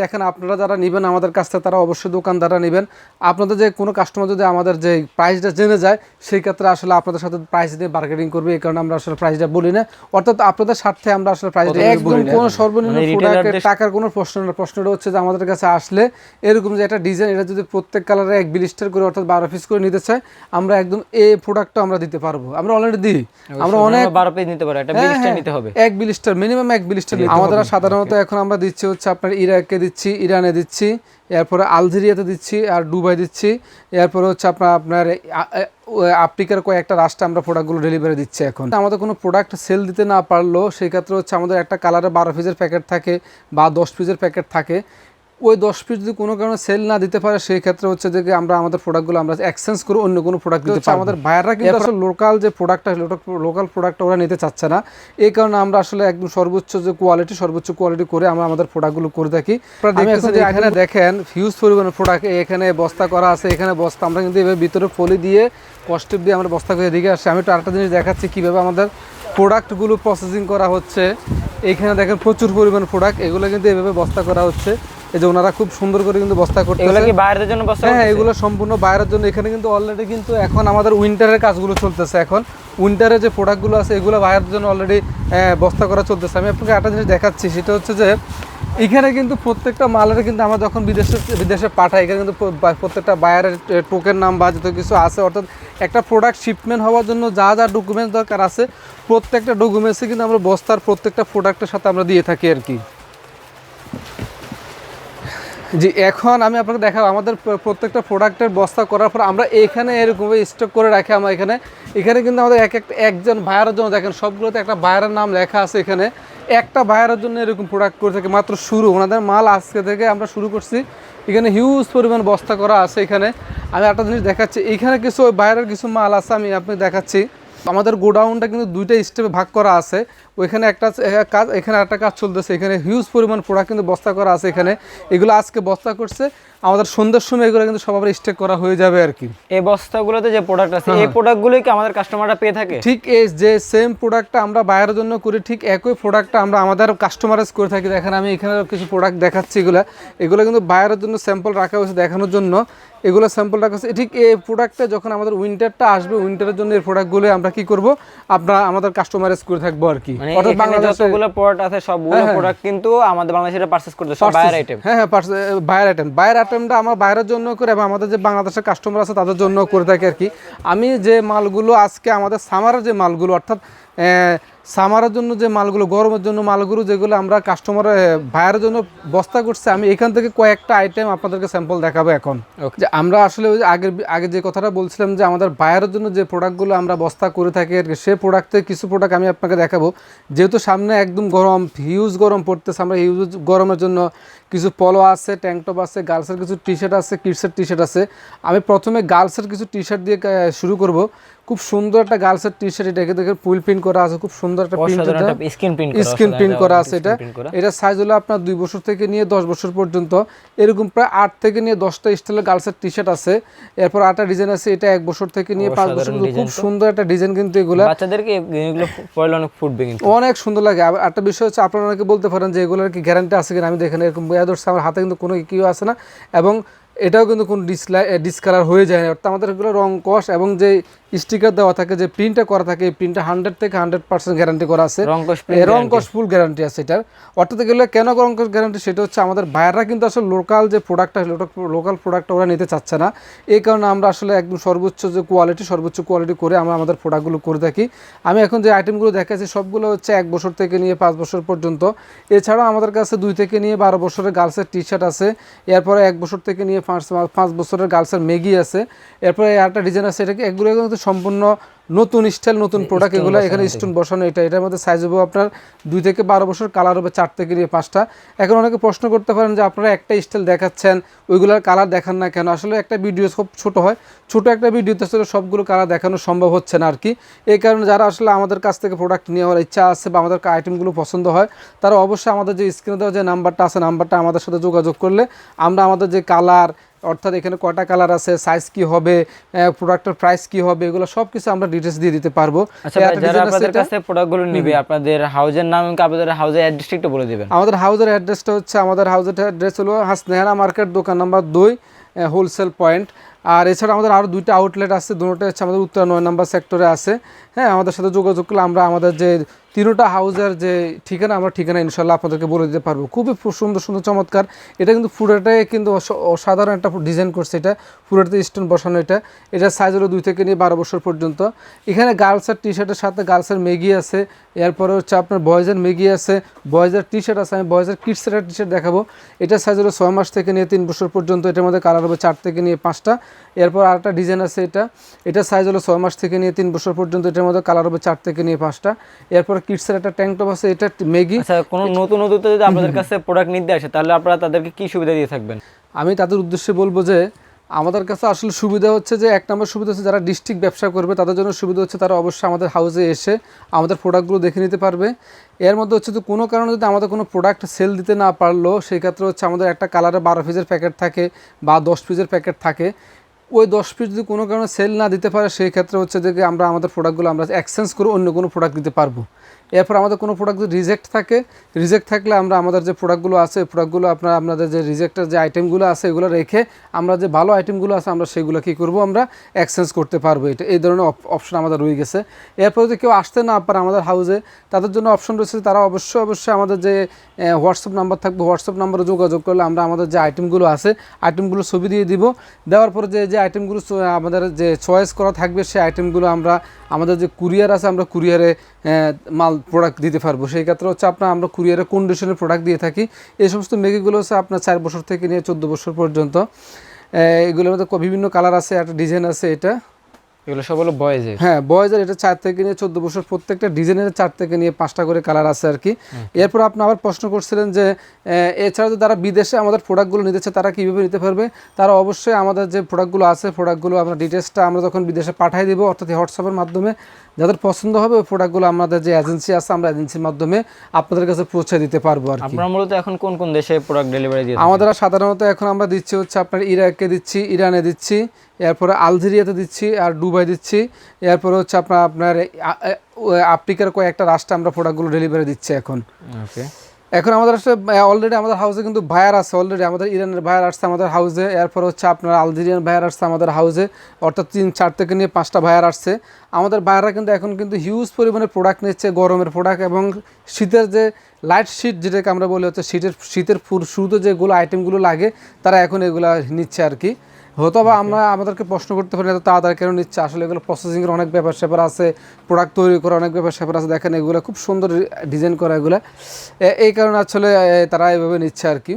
দেখেন আপনারা যারা নেবেন আমাদের কাছ থেকে তারা অবশ্যই দোকানদাররা নেবেন। আপনাদের যে কোনো কাস্টমার যদি আমাদের যে প্রাইসটা জেনে যায় সেই ক্ষেত্রে আসলে আপনাদের সাথে প্রাইস দিয়ে বার্গেনিং করবে এই কারণে আমরা আসলে প্রাইসটা বলি না। অর্থাৎ আপনাদের স্বার্থে আমরা আসলে প্রাইস একদম কোনো সর্বনিম্ন মানে প্রোডাক্টের টাকার কোনো প্রশ্ন না। প্রশ্নটা হচ্ছে যে আমাদের কাছে আসলে এরকম যে একটা ডিজাইন এটা যদি প্রত্যেক কালারে এক বিলিস্টার করে অর্থাৎ বারো পিস করে নিতে চায় আমরা একদম এই প্রোডাক্টটা আমরা দিতে পারব। আমরা অলরেডি দিই। আমরা অনেক বারো পিস নিতে পারো একটা বিশটা হ্যাঁ, নিতে হবে। এক বিলিস্টার মিনিমাম এক বিলিস্টার আমাদের সাধারণত এখন আমরা দিচ্ছি হচ্ছে আপনার ইরাকে দিচ্ছি, ইরানে দিচ্ছি, এরপরে আলজেরিয়াতে দিচ্ছি আর দুবাই দিচ্ছি, এরপরে হচ্ছে আপনার আপনার আফ্রিকার কয়েকটা রাষ্ট্রে আমরা প্রোডাক্টগুলো ডেলিভারি দিচ্ছি এখন। আমাদের কোনো প্রোডাক্ট সেল দিতে না পারলেও সেই ক্ষেত্রে হচ্ছে আমাদের একটা কালারে বারো পিসের প্যাকেট থাকে বা দশ পিসের প্যাকেট থাকে। ওই দশ পিস যদি কোনো কারণে সেল না দিতে পারে সেই ক্ষেত্রে হচ্ছে যে আমরা আমাদের প্রোডাক্টগুলো আমরা এক্সচেঞ্জ করে অন্য কোনো প্রোডাক্ট দিতে। আমাদের বায়াররা কিন্তু আসলে লোকাল যে প্রোডাক্টটা লোকাল প্রোডাক্টটা ওরা নিতে চাচ্ছে না। এই কারণে আমরা আসলে একদম সর্বোচ্চ যে কোয়ালিটি সর্বোচ্চ কোয়ালিটি করে আমরা আমাদের প্রোডাক্টগুলো করে থাকি। এখানে দেখেন হিউজ পরিমাণের প্রোডাক্ট এখানে বস্তা করা আছে এখানে বস্তা আমরা কিন্তু এভাবে ভিতরে ফলি দিয়ে কস্টেপ দিয়ে আমরা বস্তা করে এদিকে আসছি। আমি একটু আরেকটা জিনিস দেখাচ্ছি কীভাবে আমাদের প্রোডাক্টগুলো প্রসেসিং করা হচ্ছে। এখানে দেখেন প্রচুর পরিমাণ প্রোডাক্ট এগুলো কিন্তু এভাবে বস্তা করা হচ্ছে। এই যে ওনারা খুব সুন্দর করে কিন্তু বস্তা করতে এগুলো কি বাইরের জন্য বস্তা হ্যাঁ এগুলো সম্পূর্ণ বাইরের জন্য। এখানে কিন্তু অলরেডি কিন্তু এখন আমাদের উইন্টারের কাজগুলো চলতেছে এখন। উইন্টারে যে প্রোডাক্টগুলো আছে এগুলো বাইরের জন্য অলরেডি বস্তা করা চলতেছে। আমি আপনাকে একটা জিনিস দেখাচ্ছি সেটা হচ্ছে যে এখানে কিন্তু প্রত্যেকটা মালের কিন্তু আমরা যখন বিদেশে বিদেশে পাঠাই এখানে কিন্তু প্রত্যেকটা বায়ারের টোকেন নাম বা যত কিছু আছে অর্থাৎ একটা প্রোডাক্ট শিপমেন্ট হওয়ার জন্য যা যা ডকুমেন্টস দরকার আছে প্রত্যেকটা ডকুমেন্টসে কিন্তু আমরা বস্তার প্রত্যেকটা প্রোডাক্টের সাথে আমরা দিয়ে থাকি আর কি। জি, এখন আমি আপনাকে দেখাবো, আমাদের প্রত্যেকটা প্রোডাক্টের বস্তা করার পর আমরা এখানে এরকমভাবে স্টক করে রাখি আমরা এখানে। এখানে কিন্তু আমাদের এক একটা একজন বায়ারের জন্য দেখেন, সবগুলোতে একটা বায়ারের নাম লেখা আছে এখানে। একটা বায়ারের জন্য এরকম প্রোডাক্ট করে থাকে, মাত্র শুরু। ওনাদের মাল আজকে থেকে আমরা শুরু করছি। এখানে হিউজ পরিমাণ বস্তা করা আছে এখানে। আমি একটা জিনিস দেখাচ্ছি, এখানে কিছু বাইরের কিছু মাল আছে, আমি আপনি দেখাচ্ছি। আমাদের গোডাউনটা কিন্তু দুইটা স্টেপে ভাগ করা আছে। ওইখানে একটা কাজ এখানে একটা কাজ চলতেছে। এখানে হিউজ পরিমাণ প্রোডাক্ট কিন্তু বস্তা করা আছে এখানে। এগুলো আজকে বস্তা করছে। আমাদের সন্ধ্যার সময় এগুলো কিন্তু সব আবার স্টেক করা হয়ে যাবে আর কি। এই বস্তাগুলোতে যে প্রোডাক্ট আছে হ্যাঁ, এই প্রোডাক্টগুলোই কি আমাদের কাস্টমাররা পেয়ে থাকে? ঠিক এই যে সেম প্রোডাক্টটা আমরা বাইরের জন্য করি ঠিক একই প্রোডাক্টটা আমরা আমাদের কাস্টমারাইজ করে থাকি। দেখেন আমি এখানে কিছু প্রোডাক্ট দেখাচ্ছি এগুলো। এগুলো কিন্তু বাইরের জন্য স্যাম্পল রাখা হয়েছে দেখানোর জন্য। এগুলো স্যাম্পল রাখা হয়েছে। ঠিক এই প্রোডাক্টটা যখন আমাদের উইন্টারটা আসবে উইন্টারের জন্য এই প্রোডাক্টগুলো আমরা কি করব? আমরা আমাদের কাস্টমারাইজ করে থাকব আর কি। মানে এখানে বাংলাদেশে যতগুলো প্রোডাক্ট আছে সবগুলো হ্যাঁ, হ্যাঁ। প্রোডাক্ট কিন্তু আমাদের বাংলাদেশে পারচেজ করতে সব বায়ার আইটেম হ্যাঁ হ্যাঁ বায়ার আইটেম বায়ার আইটেমটা আমার বাইরের জন্য করে এবং আমাদের যে বাংলাদেশের কাস্টমার আছে তাদের জন্য করে থাকি আর কি। আমি যে মালগুলো আজকে আমাদের সামারের যে মালগুলো অর্থাৎ সামারের জন্য যে মালগুলো গরমের জন্য মালগুলো যেগুলো আমরা কাস্টমার ভাইয়ের জন্য বস্তা করছে আমি এখান থেকে কয়েকটা আইটেম আপনাদেরকে স্যাম্পল দেখাবো এখন। যে আমরা আসলে ওই আগের আগে যে কথাটা বলছিলাম যে আমাদের বায়ারের জন্য যে প্রোডাক্টগুলো আমরা বস্তা করে থাকি আর কি সেই প্রোডাক্টে কিছু প্রোডাক্ট আমি আপনাকে দেখাবো। যেহেতু সামনে একদম গরম হিউজ গরম পড়তেছে আমরা হিউজ গরমের জন্য কিছু পলো আছে ট্যাঙ্ক টপ আছে গার্লসের কিছু টি শার্ট আছে কিডসের টি শার্ট আছে। আমি প্রথমে গার্লসের কিছু টি শার্ট দিয়ে শুরু করব। খুব সুন্দর একটা গার্লসের টি শার্ট এটাকে দেখে ফুল প্রিন্ট করা আছে খুব সুন্দর একটা প্রিন্ট স্ক্রিন প্রিন্ট করা স্ক্রিন প্রিন্ট করা আছে এটা। এটা সাইজ হলো আপনার দুই বছর থেকে নিয়ে দশ বছর পর্যন্ত। এরকম প্রায় আট থেকে নিয়ে দশটা স্টাইলের গার্লসের টি শার্ট আছে। এরপর আটটা ডিজাইন আছে এটা এক বছর থেকে নিয়ে পাঁচ বছর। খুব সুন্দর একটা ডিজাইন কিন্তু এগুলা। বাচ্চাদেরকে এগুলো পড়লে অনেক ফুটবে কিন্তু অনেক সুন্দর লাগে। আর একটা বিষয় হচ্ছে আপনারা অনেকে বলতে পারেন যে এগুলোর কি গ্যারান্টি আছে কিনা? আমি দেখেন এরকম বইয়া ধরছে আমার হাতে কিন্তু কোনো কিউ আছে না। এবং এটাও কিন্তু কোনো ডিসলাই ডিসকালার হয়ে যায় না। অর্থাৎ আমাদের এগুলো রং কস এবং যে স্টিকার দেওয়া থাকে যে প্রিন্টটা করা থাকে এই প্রিন্টটা হান্ড্রেড থেকে হান্ড্রেড পার্সেন্ট গ্যারান্টি করা আছে। রঙ্কশ এই রং কস ফুল গ্যারান্টি আছে এটার। অর্থাৎ গেলে কেন রং কস গ্যারান্টি সেটা হচ্ছে আমাদের বাইরেরা কিন্তু আসলে লোকাল যে প্রোডাক্টটা লোকাল প্রোডাক্টটা ওরা নিতে চাচ্ছে না। এই কারণে আমরা আসলে একদম সর্বোচ্চ যে কোয়ালিটি সর্বোচ্চ কোয়ালিটি করে আমরা আমাদের প্রোডাক্টগুলো করে থাকি। আমি এখন যে আইটেমগুলো দেখাচ্ছি সবগুলো হচ্ছে এক বছর থেকে নিয়ে পাঁচ বছর পর্যন্ত। এছাড়াও আমাদের কাছে দুই থেকে নিয়ে বারো বছরের গার্লসের টি শার্ট আছে। এরপরে এক বছর থেকে নিয়ে পাঁচ পাঁচ বছরের গার্লসের ম্যাগি আছে। এরপরে আরেকটা ডিজাইন আছে এটাকে এগুলো কিন্তু সম্পূর্ণ নতুন স্টাইল নতুন প্রোডাক্ট এগুলো এখানে স্টোন বসানো এটা এটার মধ্যে সাইজ হবে আপনার দুই থেকে বারো বছর কালার হবে চার থেকে নিয়ে পাঁচটা। এখন অনেকে প্রশ্ন করতে পারেন যে আপনারা একটা স্টাইল দেখাচ্ছেন ওইগুলোর কালার দেখান না কেন? আসলে একটা ভিডিও খুব ছোট হয় ছোট একটা ভিডিওতে আসলে সবগুলো কালার দেখানো সম্ভব হচ্ছে না আর কি। এই কারণে যারা আসলে আমাদের কাছ থেকে প্রোডাক্ট নেওয়ার ইচ্ছা আছে বা আমাদের আইটেমগুলো পছন্দ হয় তারা অবশ্যই আমাদের যে স্ক্রিনে দেওয়া যে নাম্বারটা আছে নাম্বারটা আমাদের সাথে যোগাযোগ করলে আমরা আমাদের যে কালার অর্থাৎ এখানে কটা কালার আছে সাইজ কি হবে প্রোডাক্টের প্রাইস কি হবে এগুলো সব কিছু আমরা ডিটেলস দিয়ে দিতে পারব। আচ্ছা যারা আপনাদের কাছে প্রোডাক্টগুলো নিবে আপনাদের হাউজের নাম এবং আপনাদের হাউজের অ্যাড্রেসটা একটু বলে দিবেন। আমাদের হাউজের অ্যাড্রেসটা হচ্ছে আমাদের হাউজের অ্যাড্রেস হলো হাসনেহারা মার্কেট দোকান নাম্বার দুই হোলসেল পয়েন্ট আর এছাড়া আমাদের আরও দুইটা আউটলেট আছে দুটোটা হচ্ছে আমাদের উত্তর নয় নাম্বার সেক্টরে আছে। হ্যাঁ আমাদের সাথে যোগাযোগ করলে আমরা আমাদের যে তিনোটা হাউজের যে ঠিকানা, আমরা ঠিকানা ইনশাল্লাহ আপনাদেরকে বলে দিতে পারব। খুবই সুন্দর সুন্দর, চমৎকার। এটা কিন্তু পুরোটাই কিন্তু অস- অসাধারণ একটা ডিজাইন করছে এটা। পুরোটাতে স্টোন বসানো এটা। এটা সাইজ হলো দুই থেকে নিয়ে বারো বছর পর্যন্ত। এখানে গার্লসের টি শার্টের সাথে গার্লসের মেগি আছে। এরপরে হচ্ছে আপনার বয়েজের মেগি আছে। বয়েজের টি শার্ট আছে। আমি বয়েজের কিডসের টি শার্ট দেখাবো। এটা সাইজ হলো ছয় মাস থেকে নিয়ে তিন বছর পর্যন্ত। এটার মধ্যে কালার হবে চার থেকে নিয়ে পাঁচটা। এরপর আরেকটা ডিজাইন আছে এটা। এটা সাইজ হলো ছয় মাস থেকে নিয়ে তিন বছর পর্যন্ত। এটার মধ্যে কালার হবে চার থেকে নিয়ে পাঁচটা। এরপর কিডসের একটা ট্যাঙ্ক টপ আছে এটা মেগি আচ্ছা কোনো নতুন নতুন যদি আপনাদের কাছে প্রোডাক্ট নিতে আসে তাহলে আপনারা তাদেরকে কি সুবিধা দিয়ে থাকবেন? আমি তাদের উদ্দেশ্যে বলব যে আমাদের কাছে আসলে সুবিধা হচ্ছে যে, এক নম্বর সুবিধা হচ্ছে যারা ডিস্ট্রিক্ট ব্যবসা করবে, তাদের জন্য সুবিধা হচ্ছে তারা অবশ্যই আমাদের হাউসে এসে আমাদের প্রোডাক্টগুলো দেখে নিতে পারবে। এর মধ্যে হচ্ছে যে, কোনো কারণে যদি আমাদের কোনো প্রোডাক্ট সেল দিতে না পারল সেই ক্ষেত্রে হচ্ছে আমাদের একটা কালারে বারো পিসের প্যাকেট থাকে বা দশ পিসের প্যাকেট থাকে। ওই দশ পিস যদি কোনো কারণে সেল না দিতে পারে সেই ক্ষেত্রে হচ্ছে যে, আমরা আমাদের প্রোডাক্টগুলো আমরা এক্সচেঞ্জ করে অন্য কোনো প্রোডাক্ট দিতে পারব। এরপর আমাদের কোনো প্রোডাক্ট যদি রিজেক্ট থাকে রিজেক্ট থাকলে আমরা আমাদের যে প্রোডাক্টগুলো আছে প্রোডাক্টগুলো আপনার আপনাদের যে রিজেক্টের যে আইটেমগুলো আছে, এগুলো রেখে আমরা যে ভালো আইটেমগুলো আছে, আমরা সেগুলো কী করব, আমরা এক্সচেঞ্জ করতে পারব। এটা, এই ধরনের অপশন আমাদের রয়ে গেছে। এরপর যদি কেউ আসতে না পারে আমাদের হাউসে তাদের জন্য অপশন রয়েছে তারা অবশ্যই অবশ্যই আমাদের যে হোয়াটসঅ্যাপ নাম্বার থাকবে হোয়াটসঅ্যাপ নাম্বারে যোগাযোগ করলে আমরা আমাদের যে আইটেমগুলো আছে আইটেমগুলো ছবি দিয়ে দিব। দেওয়ার পরে যে যে আইটেমগুলো আমাদের যে চয়েস করা থাকবে, সেই আইটেমগুলো আমরা, আমাদের যে কুরিয়ার আছে, আমরা কুরিয়ারে মাল প্রোডাক্ট দিতে পারব। সেই ক্ষেত্রে হচ্ছে আপনার আমরা কুরিয়ারে কন্ডিশনের প্রোডাক্ট দিয়ে থাকি। এই সমস্ত মেগিগুলো হচ্ছে আপনার চার বছর থেকে নিয়ে চোদ্দ বছর পর্যন্ত। এগুলোর মধ্যে বিভিন্ন কালার আছে, একটা ডিজাইন আছে এটা। এগুলো সব হলো বয়েজের হ্যাঁ বয়েজের এটা চার থেকে নিয়ে চোদ্দ বছর প্রত্যেকটা ডিজাইনের চার থেকে নিয়ে পাঁচটা করে কালার আছে আর কি। এরপর আপনি আবার প্রশ্ন করছিলেন যে আহ, এছাড়া যদি তারা বিদেশে আমাদের প্রোডাক্টগুলো নিতে তারা কীভাবে নিতে পারবে? তারা অবশ্যই আমাদের যে প্রোডাক্টগুলো আছে প্রোডাক্টগুলো আমরা ডিটেলসটা আমরা যখন বিদেশে পাঠিয়ে দেবো অর্থাৎ হোয়াটসঅ্যাপের মাধ্যমে যাদের পছন্দ হবে ওই প্রোডাক্টগুলো আমাদের যে এজেন্সি আছে আমরা এজেন্সির মাধ্যমে আপনাদের কাছে পৌঁছে দিতে পারব আর আপনারা মূলত এখন কোন কোন দেশে প্রোডাক্ট ডেলিভারি থাকেন? আমাদের সাধারণত এখন আমরা দিচ্ছি হচ্ছে আপনার ইরাকে দিচ্ছি ইরানে দিচ্ছি এরপরে আলজেরিয়াতে দিচ্ছি আর দুবাই দিচ্ছি। এরপরে হচ্ছে আপনার আপনার আফ্রিকার কয়েকটা রাষ্ট্রে আমরা প্রোডাক্টগুলো ডেলিভারি দিচ্ছি এখন। ওকে এখন আমাদের অলরেডি আমাদের হাউসে কিন্তু ভায়ার আছে অলরেডি আমাদের ইরানের ভায়ার আসছে আমাদের হাউসে এরপর হচ্ছে আপনার আলজেরিয়ান ভায়ার আসছে আমাদের হাউসে অর্থাৎ তিন চার থেকে নিয়ে পাঁচটা ভায়ার আসছে। আমাদের ভাইয়ারা কিন্তু এখন কিন্তু হিউজ পরিমাণে প্রোডাক্ট নিচ্ছে গরমের প্রোডাক্ট এবং শীতের যে লাইট শীট যেটাকে আমরা বলি হচ্ছে শীতের শীতের শুরুতে যেগুলো আইটেমগুলো লাগে তারা এখন এগুলো নিচ্ছে আর কি। হয়তো বা আমরা আমাদেরকে প্রশ্ন করতে পারি এত তাড়াতাড়ি কেন নিচ্ছে? আসলে এগুলো প্রসেসিংয়ের অনেক ব্যাপার স্যাপার আছে প্রোডাক্ট তৈরি করা অনেক ব্যাপার স্যাপার আছে। দেখেন এগুলো খুব সুন্দর ডিজাইন করা এগুলো। এই কারণে আসলে তারা এভাবে নিচ্ছে আর কি।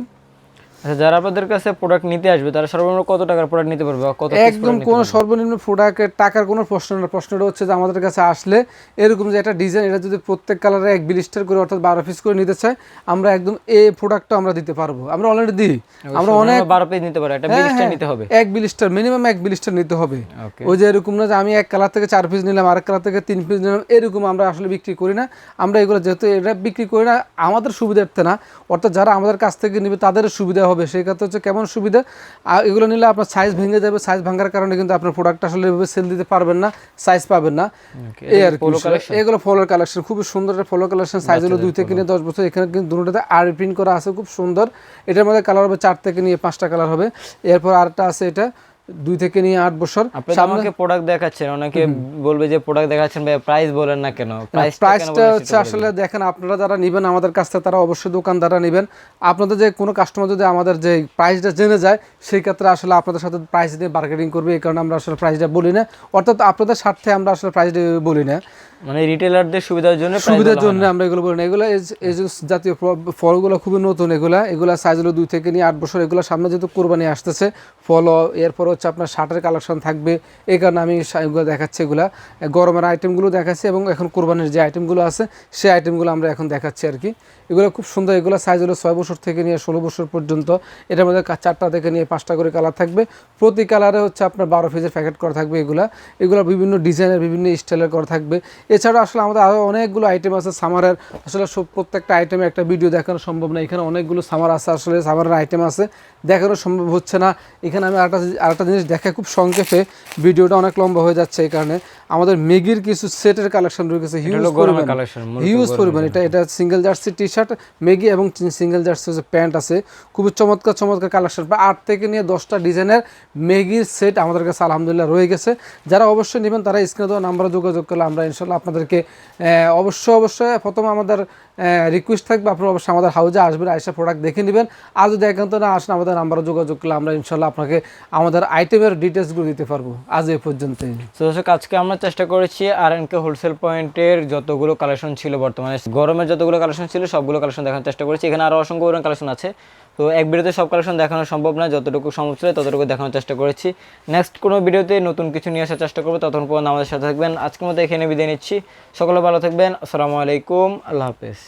আচ্ছা যারা আপনাদের কাছে প্রোডাক্ট নিতে আসবে তারা সর্বনিম্ন কত টাকার প্রোডাক্ট নিতে পারবে কত একদম কোনো পারবে? সর্বনিম্ন প্রোডাক্টের টাকার কোনো প্রশ্ন না। প্রশ্নটা হচ্ছে যে আমাদের কাছে আসলে এরকম যে একটা ডিজাইন এটা যদি প্রত্যেক কালারে এক বিলিস্টার করে অর্থাৎ বারো পিস করে নিতে চায় আমরা একদম এই প্রোডাক্টটা আমরা দিতে পারব। আমরা অলরেডি দিই। আমরা অনেক বারো পিস নিতে পারে একটা হ্যাঁ, বিলিস্টার হ্যাঁ, নিতে হবে। এক বিলিস্টার মিনিমাম এক বিলিস্টার নিতে হবে। ওই যে এরকম না যে আমি এক কালার থেকে চার পিস নিলাম আরেক কালার থেকে তিন পিস নিলাম এরকম আমরা আসলে বিক্রি করি না। আমরা এগুলো যেহেতু এটা বিক্রি করি না আমাদের সুবিধার্থে না। অর্থাৎ যারা আমাদের কাছ থেকে নেবে তাদের সুবিধা হবে। সেই ক্ষেত্রে হচ্ছে কেমন সুবিধা? আর এগুলো নিলে আপনার সাইজ ভেঙে যাবে। সাইজ ভাঙার কারণে কিন্তু আপনার প্রোডাক্ট আসলে এভাবে সেল দিতে পারবেন না সাইজ পাবেন না। এই আর কি? এগুলো ফলোর কালেকশন খুবই সুন্দর একটা ফলো কালেকশন সাইজ হলো দুই থেকে নিয়ে দশ বছর। এখানে কিন্তু দুটোতে আর প্রিন্ট করা আছে। খুব সুন্দর। এটার মধ্যে কালার হবে চার থেকে নিয়ে পাঁচটা কালার হবে। এরপর আরেকটা আছে এটা। দুই থেকে নিয়ে আট বছর। আমাকে প্রোডাক্ট দেখাচ্ছেন অনেকে বলবে যে প্রোডাক্ট দেখাচ্ছেন ভাই প্রাইস বলেন না কেন? প্রাইস প্রাইসটা হচ্ছে আসলে দেখেন আপনারা যারা নেবেন আমাদের কাছ থেকে তারা অবশ্যই দোকানদাররা নেবেন। আপনাদের যে কোনো কাস্টমার যদি আমাদের যে প্রাইসটা জেনে যায় সেই ক্ষেত্রে আসলে আপনাদের সাথে প্রাইস দিয়ে বার্গেনিং করবে এই কারণে আমরা আসলে প্রাইসটা বলি না। অর্থাৎ আপনাদের স্বার্থে আমরা আসলে প্রাইসটা বলি না। মানে রিটেলারদের সুবিধার জন্য সুবিধার জন্য আমরা এগুলো বলি না। এগুলো জাতীয় ফলগুলো খুবই নতুন এগুলা। এগুলা সাইজ হলো দুই থেকে নিয়ে আট বছর। এগুলো সামনে যেহেতু কোরবানি আসতেছে ফল এরপর হচ্ছে আপনার শার্টের কালেকশন থাকবে। এই কারণে আমি এগুলো দেখাচ্ছি এগুলা। গরমের আইটেমগুলো দেখাচ্ছি এবং এখন কোরবানির যে আইটেমগুলো আছে সেই আইটেমগুলো আমরা এখন দেখাচ্ছি আর কি। এগুলো খুব সুন্দর। এগুলো সাইজ হলো ছয় বছর থেকে নিয়ে ষোলো বছর পর্যন্ত। এটার মধ্যে চারটা থেকে নিয়ে পাঁচটা করে কালার থাকবে। প্রতি কালারে হচ্ছে আপনার বারো পিসের প্যাকেট করা থাকবে এগুলা। এগুলো বিভিন্ন ডিজাইনের বিভিন্ন স্টাইলের করা থাকবে। এছাড়া আসলে আমাদের আরও অনেকগুলো আইটেম আছে সামারের আসলে সব প্রত্যেকটা আইটেমে একটা ভিডিও দেখানো সম্ভব না। এখানে অনেকগুলো সামার আছে আসলে সামারের আইটেম আছে। দেখানো সম্ভব হচ্ছে না। এখানে আমি আরেকটা আরেকটা জিনিস দেখে খুব সংক্ষেপে। ভিডিওটা অনেক লম্বা হয়ে যাচ্ছে এই কারণে। আমাদের মেগির কিছু সেটের কালেকশন রয়েছে হিউজ collection, হিউজ পরিমাণ। এটা এটা সিঙ্গেল জার্সি টি শার্ট মেগি এবং সিঙ্গেল জার্সি হচ্ছে প্যান্ট আছে। খুবই চমৎকার চমৎকার কালেকশন প্রায় আট থেকে নিয়ে দশটা ডিজাইনের মেগির সেট আমাদের কাছে আলহামদুলিল্লাহ রয়ে গেছে। যারা অবশ্যই নেবেন তারা স্ক্রিনে দেওয়া নাম্বারে যোগাযোগ করলে আমরা ইনশাল্লাহ আপনাদেরকে অবশ্য অবশ্যই অবশ্যই প্রথমে আমাদের রিকোয়েস্ট থাকবে, আপনারা অবশ্যই আমাদের হাউজে আসবেন, আইসা প্রোডাক্ট দেখে নেবেন। আর যদি একান্ত না আসেন, আমাদের নাম্বারে যোগাযোগ করলে আমরা ইনশাল্লাহ আপনাকে আমাদের আইটেমের ডিটেলসগুলো দিতে পারব, আজ এই পর্যন্তই। দর্শক, আজকে আমরা চেষ্টা করেছি আর এনকে হোলসেল পয়েন্টের যতগুলো কালেকশন ছিল বর্তমানে, গরমের যতগুলো কালেকশন ছিল, সবগুলো কালেকশন দেখানোর চেষ্টা করেছি। এখানে আরও অসংখ্য পরিমাণ কালেকশন আছে। তো, এক ভিডিওতে সব কালেকশন দেখানো সম্ভব না, যতটুকু সম্ভব ছিল ততটুকু দেখানোর চেষ্টা করেছি। নেক্সট কোনো ভিডিওতে নতুন কিছু নিয়ে আসার চেষ্টা করব, ততক্ষণ পর্যন্ত আমাদের সাথে থাকবেন। আজকের মতো এখানে বিদায় নিচ্ছি। সকলে ভালো থাকবেন। আসসালামু আলাইকুম। আল্লাহ হাফেজ।